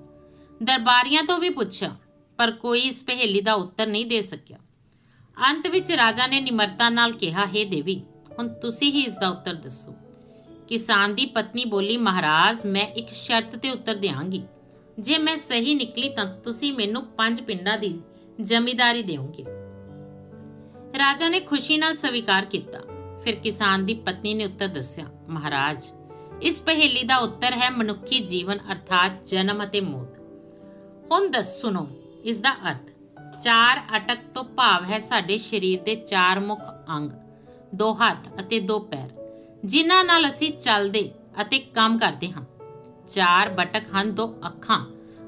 [SPEAKER 1] ਦਰਬਾਰੀਆਂ ਤੋਂ ਵੀ ਪੁੱਛਿਆ, ਪਰ ਕੋਈ ਇਸ ਪਹੇਲੀ ਦਾ ਉੱਤਰ ਨਹੀਂ ਦੇ ਸਕਿਆ। ਅੰਤ ਵਿੱਚ ਰਾਜਾ ਨੇ ਨਿਮਰਤਾ ਨਾਲ ਕਿਹਾ, ਹੈ ਦੇਵੀ, ਹੁਣ ਤੁਸੀਂ ਹੀ ਇਸ ਦਾ ਉੱਤਰ ਦੱਸੋ। ਕਿਸਾਨ ਦੀ ਪਤਨੀ ਬੋਲੀ, ਮਹਾਰਾਜ, ਮੈਂ ਇੱਕ ਸ਼ਰਤ ਤੇ ਉੱਤਰ ਦਿਆਂਗੀ। ਜੇ ਮੈਂ ਸਹੀ ਨਿਕਲੀ ਤਾਂ ਤੁਸੀਂ ਮੈਨੂੰ ਪੰਜ ਪਿੰਡਾਂ ਦੀ ਜਮੀਦਾਰੀ ਦਿਓਗੇ। ਰਾਜਾ ਨੇ ਖੁਸ਼ੀ ਨਾਲ ਸਵੀਕਾਰ ਕੀਤਾ। ਫਿਰ ਕਿਸਾਨ ਦੀ ਪਤਨੀ ਨੇ ਉੱਤਰ ਦੱਸਿਆ, ਮਹਾਰਾਜ, ਇਸ ਪਹੇਲੀ ਦਾ ਉੱਤਰ ਹੈ ਮਨੁੱਖੀ ਜੀਵਨ ਅਰਥਾਤ ਜਨਮ ਅਤੇ ਮੌਤ। ਹੁਣ ਦੱਸ ਸੁਣੋ, ਇਸ ਦਾ ਅਰਥ, ਚਾਰ ਅਟਕ ਤੋਂ ਭਾਵ ਹੈ ਸਾਡੇ ਸਰੀਰ ਦੇ ਚਾਰ ਮੁੱਖ ਅੰਗ, ਦੋ ਹੱਥ ਅਤੇ ਦੋ ਪੈਰ। ਜਿਨ੍ਹਾਂ ਨਾਲ ਅਸੀਂ ਚੱਲਦੇ ਅਤੇ ਕੰਮ ਕਰਦੇ ਹਾਂ। ਚਾਰ ਬਟਕ ਹਨ ਦੋ ਅੱਖਾਂ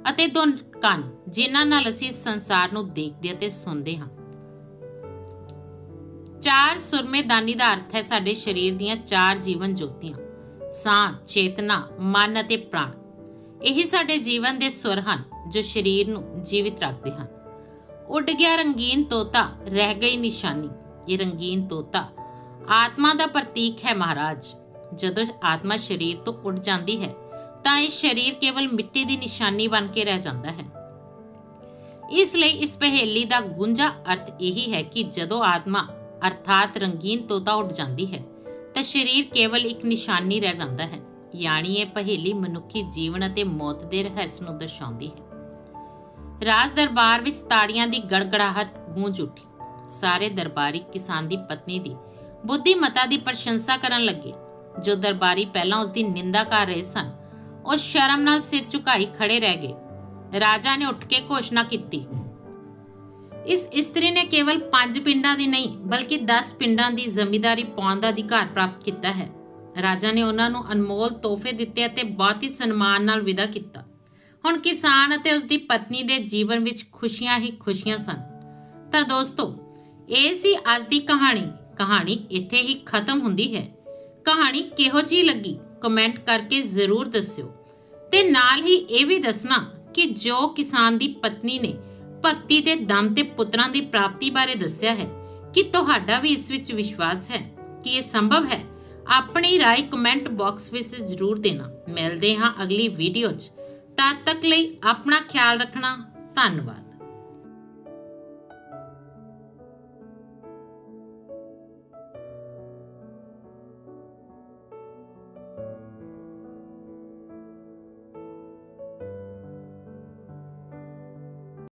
[SPEAKER 1] ਅਤੇ ਦੋ ਕੰਨ, ਜਿਨ੍ਹਾਂ ਨਾਲ ਅਸੀਂ ਸੰਸਾਰ ਨੂੰ ਦੇਖਦੇ ਅਤੇ ਸੁਣਦੇ ਹਾਂ। ਚਾਰ ਸੁਰਮੇਦਾਨੀ ਦਾ ਅਰਥ ਹੈ ਸਾਡੇ ਸਰੀਰ ਦੀਆਂ ਚਾਰ ਜੀਵਨ ਜੋਤੀਆਂ, ਸਾਹ, ਚੇਤਨਾ, ਮਨ ਅਤੇ ਪ੍ਰਾਣ। ਇਹੀ ਸਾਡੇ ਜੀਵਨ ਦੇ ਸੁਰ ਹਨ ਜੋ ਸਰੀਰ ਨੂੰ ਜੀਵਿਤ ਰੱਖਦੇ ਹਨ। ਉੱਡ ਗਿਆ ਰੰਗੀਨ ਤੋਤਾ, ਰਹਿ ਗਈ ਨਿਸ਼ਾਨੀ। ਇਹ ਰੰਗੀਨ ਤੋਤਾ ਆਤਮਾ ਦਾ ਪ੍ਰਤੀਕ ਹੈ ਮਹਾਰਾਜ। ਜਦੋਂ ਆਤਮਾ ਸਰੀਰ ਤੋਂ ਉੱਡ ਜਾਂਦੀ ਹੈ, ਤਾਂ ਇਹ ਸਰੀਰ ਕੇਵਲ ਮਿੱਟੀ ਦੀ ਨਿਸ਼ਾਨੀ ਬਣ ਕੇ ਰਹਿ ਜਾਂਦਾ ਹੈ। ਇਸ ਲਈ ਇਸ ਪਹੇਲੀ ਦਾ ਗੁੰਜਾ ਅਰਥ ਇਹੀ ਹੈ ਕਿ ਜਦੋਂ ਆਤਮਾ ਅਰਥਾਤ ਰੰਗੀਨ ਤੋਤਾ ਉੱਡ ਜਾਂਦੀ ਹੈ, ਤਾਂ ਸਰੀਰ ਕੇਵਲ ਇੱਕ ਨਿਸ਼ਾਨੀ ਰਹਿ ਜਾਂਦਾ ਹੈ, ਯਾਨੀ ਇਹ ਪਹੇਲੀ ਮਨੁੱਖੀ ਜੀਵਨ ਅਤੇ ਮੌਤ ਦੇ ਰਹੱਸ ਨੂੰ ਦਰਸਾਉਂਦੀ ਹੈ। ਰਾਜ ਦਰਬਾਰ ਵਿੱਚ ਤਾੜੀਆਂ ਦੀ ਗੜਗੜਾਹਟ ਗੂੰਜ ਉੱਠੀ। ਸਾਰੇ ਦਰਬਾਰੀ ਕਿਸਾਨ ਦੀ ਪਤਨੀ ਦੀ ਬੁੱਧੀਮਤਾ ਦੀ ਪ੍ਰਸ਼ੰਸਾ ਕਰਨ ਲੱਗੇ। ਜੋ ਦਰਬਾਰੀ ਪਹਿਲਾਂ ਉਸ ਦੀ ਨਿੰਦਾ ਕਰ ਰਹੇ ਸਨ, ਉਹ ਸ਼ਰਮ ਨਾਲ ਸਿਰ ਝੁਕਾਈ ਖੜੇ ਰਹਿ ਗਏ। ਰਾਜਾ ਨੇ ਉੱਠ ਕੇ ਘੋਸ਼ਣਾ ਕੀਤੀ, ਇਸ ਇਸਤਰੀ ਨੇ ਕੇਵਲ 5 ਪਿੰਡਾਂ ਦੀ ਨਹੀਂ, ਬਲਕਿ 10 ਪਿੰਡਾਂ ਦੀ ਜ਼ਮੀਂਦਾਰੀ ਪਾਉਣ ਦਾ ਅਧਿਕਾਰ ਪ੍ਰਾਪਤ ਕੀਤਾ ਹੈ। ਰਾਜਾ ਨੇ ਉਹਨਾਂ ਨੂੰ ਅਨਮੋਲ ਤੋਹਫੇ ਦਿੱਤੇ ਅਤੇ ਬਹੁਤ ਹੀ ਸਨਮਾਨ ਨਾਲ ਵਿਦਾ ਕੀਤਾ। ਹੁਣ ਕਿਸਾਨ ਅਤੇ ਉਸ ਦੀ ਪਤਨੀ ਦੇ ਜੀਵਨ ਵਿੱਚ ਖੁਸ਼ੀਆਂ ਹੀ ਖੁਸ਼ੀਆਂ ਸਨ। ਤਾਂ ਦੋਸਤੋ, ਇਹ ਸੀ ਅੱਜ ਦੀ ਕਹਾਣੀ। ਕਹਾਣੀ ਇੱਥੇ ਹੀ ਖਤਮ ਹੁੰਦੀ ਹੈ। ਕਹਾਣੀ ਕਿਹੋ ਜੀ ਲੱਗੀ? ਕਮੈਂਟ ਕਰਕੇ ਜ਼ਰੂਰ ਦੱਸਿਓ। ਤੇ ਨਾਲ ਹੀ ਇਹ ਵੀ ਦੱਸਣਾ ਕਿ ਜੋ ਕਿਸਾਨ ਦੀ ਪਤਨੀ ਨੇ ਭਗਤੀ ਦੇ ਦਮ ਤੇ ਪੁੱਤਰਾਂ ਦੀ ਪ੍ਰਾਪਤੀ ਬਾਰੇ ਦੱਸਿਆ ਹੈ, ਕਿ ਤੁਹਾਡਾ ਵੀ ਇਸ ਵਿੱਚ ਵਿਸ਼ਵਾਸ ਹੈ ਕਿ ਇਹ ਸੰਭਵ ਹੈ? ਆਪਣੀ ਰਾਏ ਕਮੈਂਟ ਬਾਕਸ ਵਿੱਚ ਜ਼ਰੂਰ ਦੇਣਾ। ਮਿਲਦੇ ਹਾਂ ਅਗਲੀ ਵੀਡੀਓ 'ਚ। ਤਦ ਤੱਕ ਲਈ ਆਪਣਾ ਖਿਆਲ ਰੱਖਣਾ। ਧੰਨਵਾਦ।